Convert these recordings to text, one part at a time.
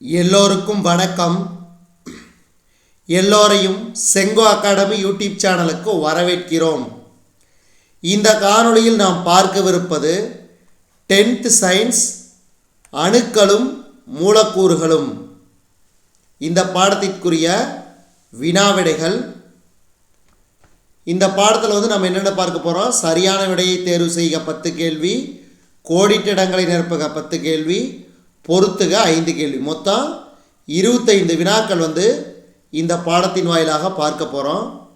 எல்லோருக்கும் வணக்கம். எல்லோரையும் செங்கோ அகாடமி யூடியூப் சேனலுக்கு வரவேற்கிறோம். இந்த காணொளியில் நாம் பார்க்கவிருப்பது டென்த் சயின்ஸ் அணுக்களும் மூலக்கூறுகளும். இந்த பாடத்திற்குரிய வினாவிடைகள். இந்த பாடத்தில் வந்து நம்ம என்னென்ன பார்க்க போகிறோம் சரியான விடையை தேர்வு செய்க பத்து கேள்வி கோடிட்டிடங்களை நிரப்புக பத்து கேள்வி பொறுத்துக ஐந்து கேள்வி. மொத்தம் இருபத்தைந்து வினாக்கள் வந்து இந்த பாடத்தின் வாயிலாக பார்க்க போகிறோம்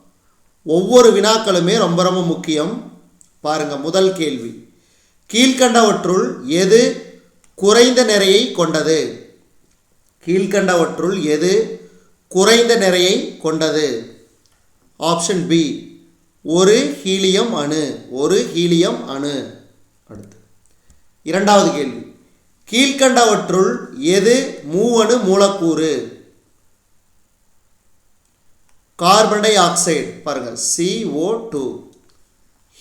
ஒவ்வொரு வினாக்களுமே ரொம்ப ரொம்ப முக்கியம். பாருங்கள் முதல் கேள்வி. கீழ்கண்டவற்றுள் எது குறைந்த நிறையை கொண்டது? கீழ்கண்டவற்றுள் எது குறைந்த நிறையை கொண்டது? ஆப்ஷன் பி ஒரு ஹீலியம் அணு. ஒரு ஹீலியம் அணு. அடுத்து. இரண்டாவது கேள்வி. கீழ்கண்டவற்றுள் எது மூவணு மூலக்கூறு. Carbon dioxide. பாருங்கள் சிஓ டூ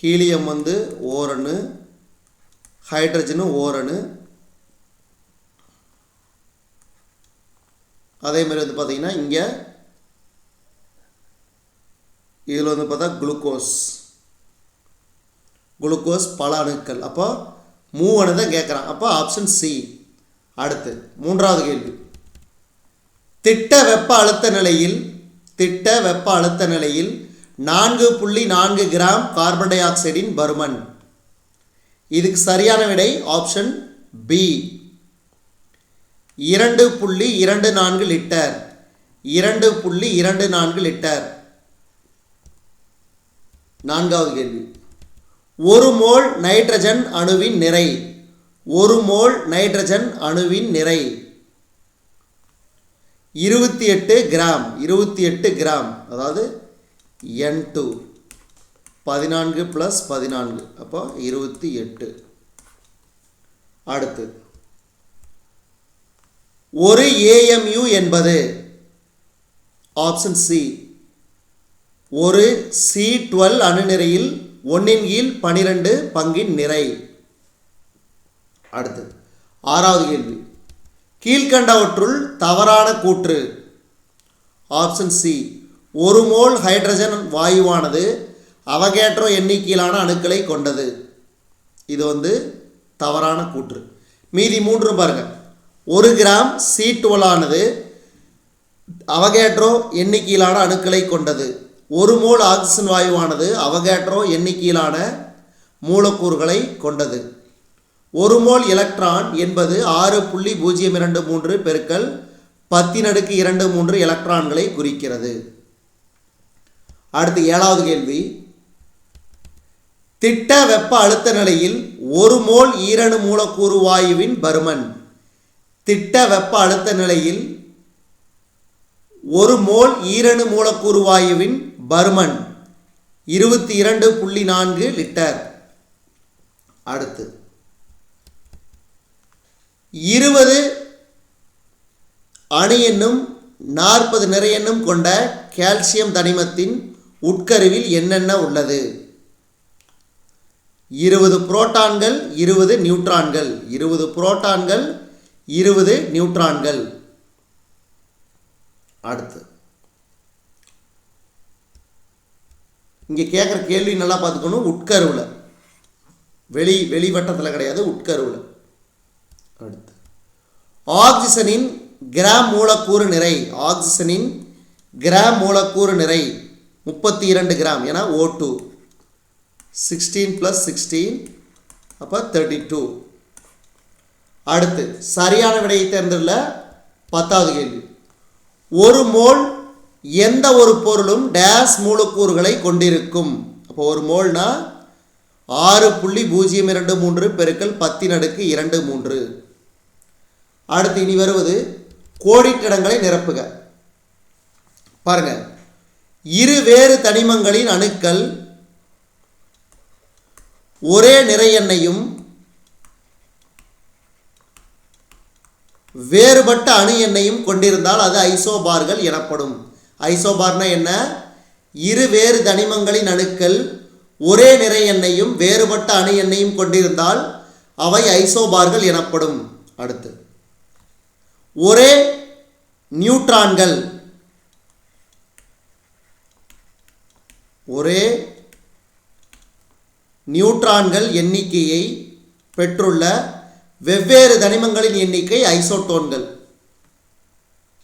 ஹீலியம் வந்து ஓரணு ஹைட்ரஜனு ஓரணு அதே மாதிரி வந்து பார்த்தீங்கன்னா இங்கே இதில் வந்து பார்த்தா குளுக்கோஸ். குளுக்கோஸ் பல அணுக்கள். அப்போ மூவணு தான் கேட்குறான். அப்போ ஆப்ஷன் சி அடுத்து மூன்றாவது கேள்வி. திட்ட வெப்ப அழுத்த நிலையில் திட்ட வெப்ப அழுத்த நிலையில் நான்கு புள்ளி நான்கு கிராம் கார்பன் டை ஆக்சைடின் பருமன். இதுக்கு சரியான விடை ஆப்ஷன் பி இரண்டு புள்ளி இரண்டு நான்கு லிட்டர் இரண்டு புள்ளி இரண்டு நான்கு லிட்டர் நான்காவது கேள்வி. ஒரு மோல் நைட்ரஜன் அணுவின் நிறை. ஒரு மோல் நைட்ரஜன் அணுவின் நிறை. இருபத்தி எட்டு கிராம் இருபத்தி எட்டு கிராம் அதாவது என் டூ பதினான்கு ப்ளஸ் பதினான்கு அப்போ இருபத்தி எட்டு. அடுத்து. ஒரு ஏஎம்யு என்பது ஆப்ஷன் சி ஒரு சி டுவெல் அணுநிறையில் ஒன்றின் கீழ் பனிரெண்டு பங்கின் நிறை. அடுத்து ஆறாவது கேள்வி. கீழ்கண்டவற்றுள் தவறான கூற்று. ஆப்ஷன் சி ஒரு மோல் ஹைட்ரஜன் வாயுவானது அவகேட்ரோ எண்ணிக்கையிலான அணுக்களை கொண்டது. இது வந்து தவறான கூற்று. மீதி மூன்று பாருங்கள் ஒரு கிராம் சீட்டுவலானது அவகேற்றோ அவகேட்ரோ எண்ணிக்கையிலான அணுக்களை கொண்டது. ஒரு மோல் ஆக்சிஜன் வாயுவானது அவகேட்ரோ எண்ணிக்கையிலான மூலக்கூறுகளை கொண்டது. ஒரு மோல் எலக்ட்ரான் என்பது ஆறு புள்ளி பூஜ்ஜியம் இரண்டு மூன்று பெருக்கல் பத்தினடுக்கு இரண்டு மூன்று எலக்ட்ரான்களை குறிக்கிறது. அடுத்து ஏழாவது கேள்வி. திட்ட வெப்ப அழுத்த நிலையில் ஒரு மோல் ஈரணு மூலக்கூறு வாயுவின் பருமன். திட்ட வெப்ப அழுத்த நிலையில் ஒரு மோல் ஈரணு மூலக்கூறு வாயுவின் பர்மன் இருபத்தி இரண்டு புள்ளி நான்கு லிட்டர். அடுத்து. இருபது அணு என்னும் நாற்பது நிறை எண்ணும் கொண்ட கால்சியம் தனிமத்தின் உட்கருவில் என்னென்ன உள்ளது? இருபது புரோட்டான்கள் இருபது நியூட்ரான்கள். இருபது புரோட்டான்கள் இருபது நியூட்ரான்கள். அடுத்து. இங்கே கேட்குற கேள்வி நல்லா பார்த்துக்கணும். உட்கருவில். வெளி வெளிவட்டத்தில் கிடையாது உட்கருவில். அடுத்து. ஆக்சிஜனின் கிராம் மூலக்கூறு நிறை. ஆக்சிஜனின் கிராம் மூலக்கூறு நிறை. முப்பத்தி இரண்டு கிராம். ஏன்னா O two sixteen plus sixteen அப்போ தேர்ட்டி டூ அடுத்து சரியான விடையை தேர்ந்தெடுல பத்தாவது கேள்வி. ஒரு மோல் எந்த ஒரு பொருளும் டேஸ் மூலக்கூறுகளை கொண்டிருக்கும். அப்போ ஒரு மோல்னா ஆறு புள்ளி பூஜ்ஜியம் இரண்டு மூன்று பெருக்கல் பத்தின் அடுக்கு இரண்டு மூன்று. அடுத்து இனி வருவது கோடிட்டிடங்களை நிரப்புக. பாருங்க. இரு வேறு தனிமங்களின் அணுக்கள் ஒரே நிறை எண்ணையும் வேறுபட்ட அணு எண்ணையும் கொண்டிருந்தால் அது ஐசோபார்கள் எனப்படும். ஐசோபார்னா என்ன? இரு வேறு தனிமங்களின் அணுக்கள் ஒரே நிறை எண்ணையும் வேறுபட்ட அணு எண்ணையும் கொண்டிருந்தால் அவை ஐசோபார்கள் எனப்படும். அடுத்து. ஒரே நியூட்ரான்கள். ஒரே நியூட்ரான்கள் எண்ணிக்கையை பெற்றுள்ள வெவ்வேறு தனிமங்களின் எண்ணிக்கை ஐசோட்டோன்கள்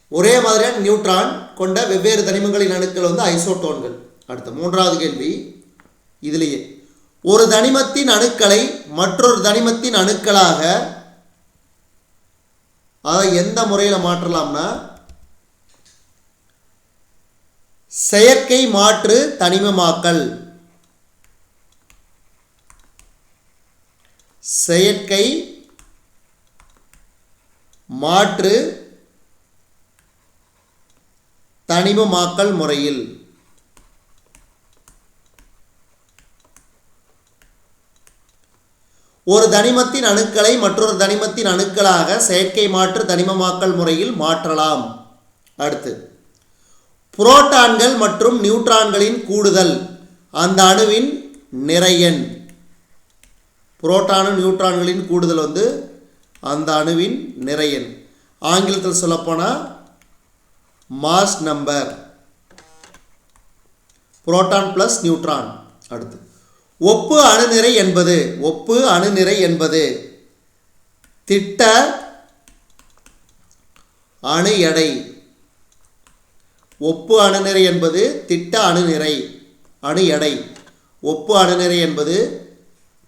ஒரே மாதிரியான நியூட்ரான் கொண்ட வெவ்வேறு தனிமங்களின் அணுக்கள் வந்து ஐசோட்டோன்கள் அடுத்த மூன்றாவது கேள்வி. இதுலேயே ஒரு தனிமத்தின் அணுக்களை மற்றொரு தனிமத்தின் அணுக்களாக அதை எந்த முறையில் மாற்றலாம்னா செயற்கை மாற்று தனிமமாக்கல். செயற்கை மாற்று தனிமமாக்கல் முறையில். ஒரு தனிமத்தின் அணுக்களை மற்றொரு தனிமத்தின் அணுக்களாக செயற்கை மாற்று தனிமமாக்கல் முறையில் மாற்றலாம். அடுத்து புரோட்டான்கள் மற்றும் நியூட்ரான்களின் கூடுதல். அந்த அணுவின் நிறையன் புரோட்டானும் நியூட்ரான்களின் கூடுதல் வந்து அந்த அணுவின் நிறையன் ஆங்கிலத்தில் சொல்லப்போனால் mass number. Proton plus neutron. அடுத்து. ஒப்பு அணுநிறை என்பது ஒப்பு அணுநிறை என்பது திட்ட அணு எடை. ஒப்பு அணுநிறை என்பது திட்ட அணுநிறை அணு எடை. ஒப்பு அணுநிறை என்பது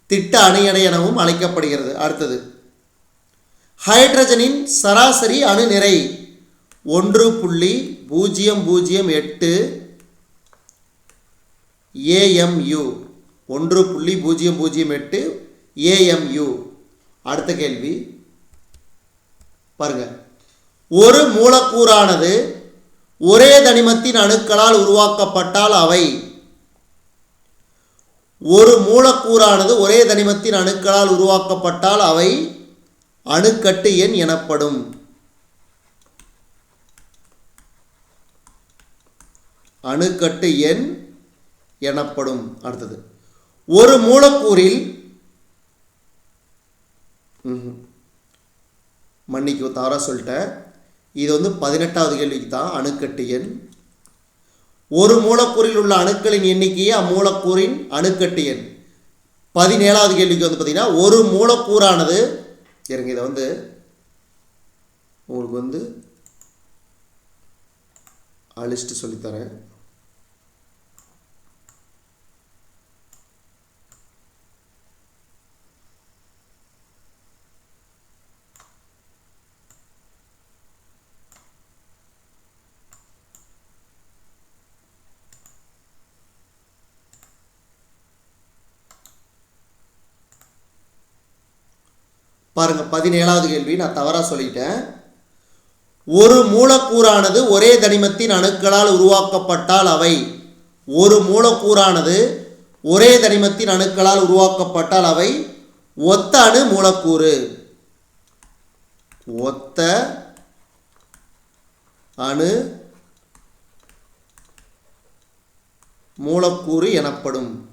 திட்ட அணு எடை எனவும் அழைக்கப்படுகிறது. அடுத்தது. ஹைட்ரஜனின் சராசரி அணுநிறை. ஒன்று புள்ளி பூஜ்ஜியம் பூஜ்ஜியம் எட்டு ஏஎம்யு ஒன்று புள்ளி பூஜ்ஜியம் பூஜ்ஜியம் எட்டு ஏஎம்யு அடுத்த கேள்வி. பாருங்க. ஒரு மூலக்கூறானது ஒரே தனிமத்தின் அணுக்களால் உருவாக்கப்பட்டால் அவை ஒரு மூலக்கூறானது ஒரே தனிமத்தின் அணுக்களால் உருவாக்கப்பட்டால் அவை அணுக்கட்டு எண் எனப்படும். அணுக்கட்டு எண் எனப்படும். அடுத்தது. ஒரு மூலக்கூறில் மன்னிக்கு தவறாக சொல்லிட்டேன். இது வந்து பதினெட்டாவது கேள்விக்கு தான் அணுக்கட்டு எண். ஒரு மூலக்கூறில் உள்ள அணுக்களின் எண்ணிக்கையே அம்மூலக்கூறின் அணுக்கட்டு எண். பதினேழாவது கேள்விக்கு வந்து பார்த்தீங்கன்னா ஒரு மூலக்கூறானது இருங்க இதை வந்து உங்களுக்கு வந்து அழிச்சிட்டு சொல்லித்தரேன். பாருங்கள் பதினேழாவது கேள்வி நான் தவறாக சொல்லிட்டேன். ஒரு மூலக்கூறானது ஒரே தனிமத்தின் அணுக்களால் உருவாக்கப்பட்டால் அவை. ஒரு மூலக்கூறானது ஒரே தனிமத்தின் அணுக்களால் உருவாக்கப்பட்டால் அவை. ஒத்த அணு மூலக்கூறு. ஒத்த அணு மூலக்கூறு எனப்படும்.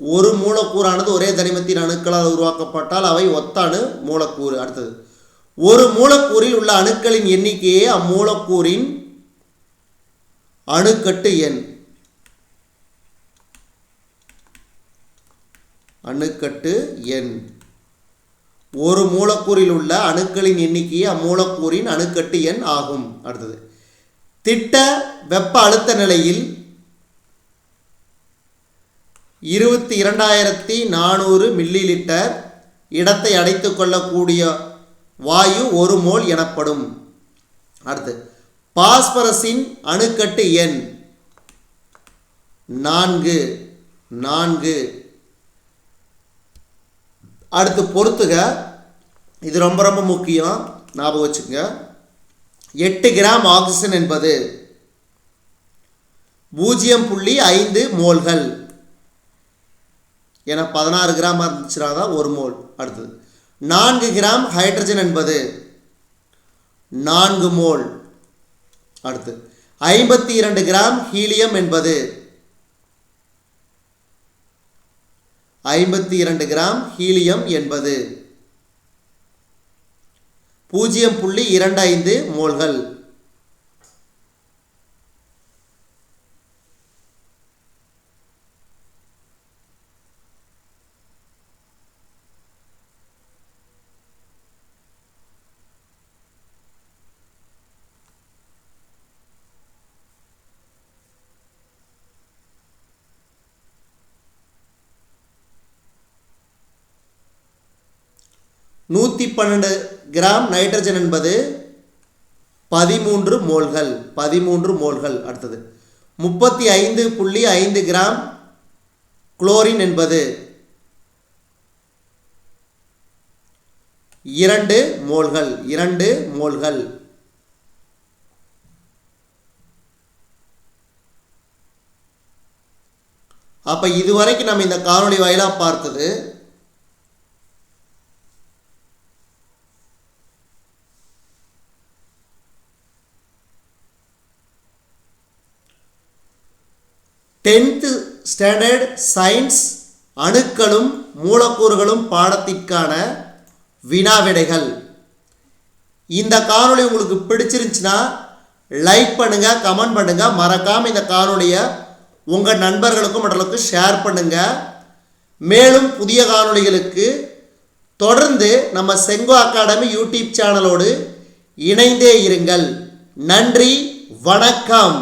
ஒரு மூலக்கூறானது ஒரே தனிமத்தின் அணுக்களால் உருவாக்கப்பட்டால் அவை ஒத்த அணு மூலக்கூறு. அடுத்தது ஒரு மூலக்கூறில் உள்ள அணுக்களின் எண்ணிக்கையே அம்மூலக்கூறின் அணுக்கட்டு எண். அணுக்கட்டு எண். ஒரு மூலக்கூறில் உள்ள அணுக்களின் எண்ணிக்கையே அம்மூலக்கூறின் அணுக்கட்டு எண் ஆகும். அடுத்தது திட்ட வெப்ப அழுத்த நிலையில் இருபத்தி இரண்டாயிரத்தி நானூறு மில்லி லிட்டர் இடத்தை அடைத்து கொள்ளக்கூடிய வாயு ஒரு மோல் எனப்படும். அடுத்து பாஸ்பரஸின் அணுக்கட்டு எண் நான்கு நான்கு. அடுத்து பொறுத்துக. இது ரொம்ப ரொம்ப முக்கியம். ஞாபகம் வச்சுங்க எட்டு கிராம் ஆக்சிஜன் என்பது பூஜ்ஜியம் புள்ளி ஐந்து மோல்கள். ஏன்னா பதினாறு கிராம் இருந்துச்சுனா தான் ஒரு மோல் அடுத்தது. நான்கு கிராம் ஹைட்ரஜன் என்பது நான்கு மோல் அடுத்து. ஐம்பத்தி இரண்டு கிராம் ஹீலியம் என்பது ஐம்பத்தி இரண்டு கிராம் ஹீலியம் என்பது. பூஜ்ஜியம் புள்ளி இரண்டு ஐந்து மோல்கள். நூற்றி பன்னெண்டு கிராம் நைட்ரஜன் என்பது பதிமூன்று மோல்கள் பதிமூன்று மோல்கள் அடுத்தது. முப்பத்தி ஐந்து புள்ளி ஐந்து கிராம் குளோரின் என்பது இரண்டு மோல்கள் இரண்டு மோல்கள். அப்போ இதுவரைக்கும் நம்ம இந்த காணொளி வாயிலாக பார்த்தது டென்த்து ஸ்டாண்டர்ட் சயின்ஸ் அணுக்களும் மூலக்கூறுகளும் பாடத்திற்கான வினாவிடைகள். இந்த காணொளி உங்களுக்கு பிடிச்சிருந்துச்சுன்னா லைக் பண்ணுங்கள் கமெண்ட் பண்ணுங்கள் மறக்காமல் இந்த காணொளியை உங்கள் நண்பர்களுக்கும் மற்றவர்களுக்கும் ஷேர் பண்ணுங்கள் மேலும் புதிய காணொளிகளுக்கு தொடர்ந்து நம்ம செங்கோ அகாடமி யூடியூப் சேனலோடு இணைந்தே இருங்கள். நன்றி வணக்கம்.